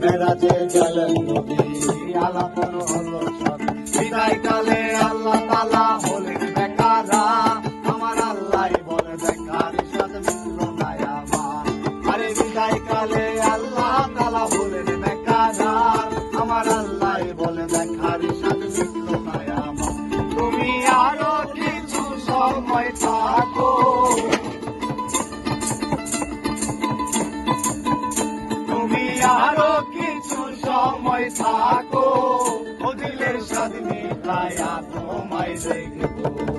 মেরাজে গেলেন নবী আলাপন হলো বিদায় কালে আল্লাহ তালা হলেন বেকারা আমার আল্লাহ বলে বেকার সাথে মিলল না আমার। আরে বিদায় কালে আল্লাহ তালা হলেন বেকারা আমার আল্লাহ বলে বেকার সাথে মিলল না আমার। তুমি আরও কিছু সময় সময় থাকো। অদিলের স্বাদ মিটায়া তোমায় দেখব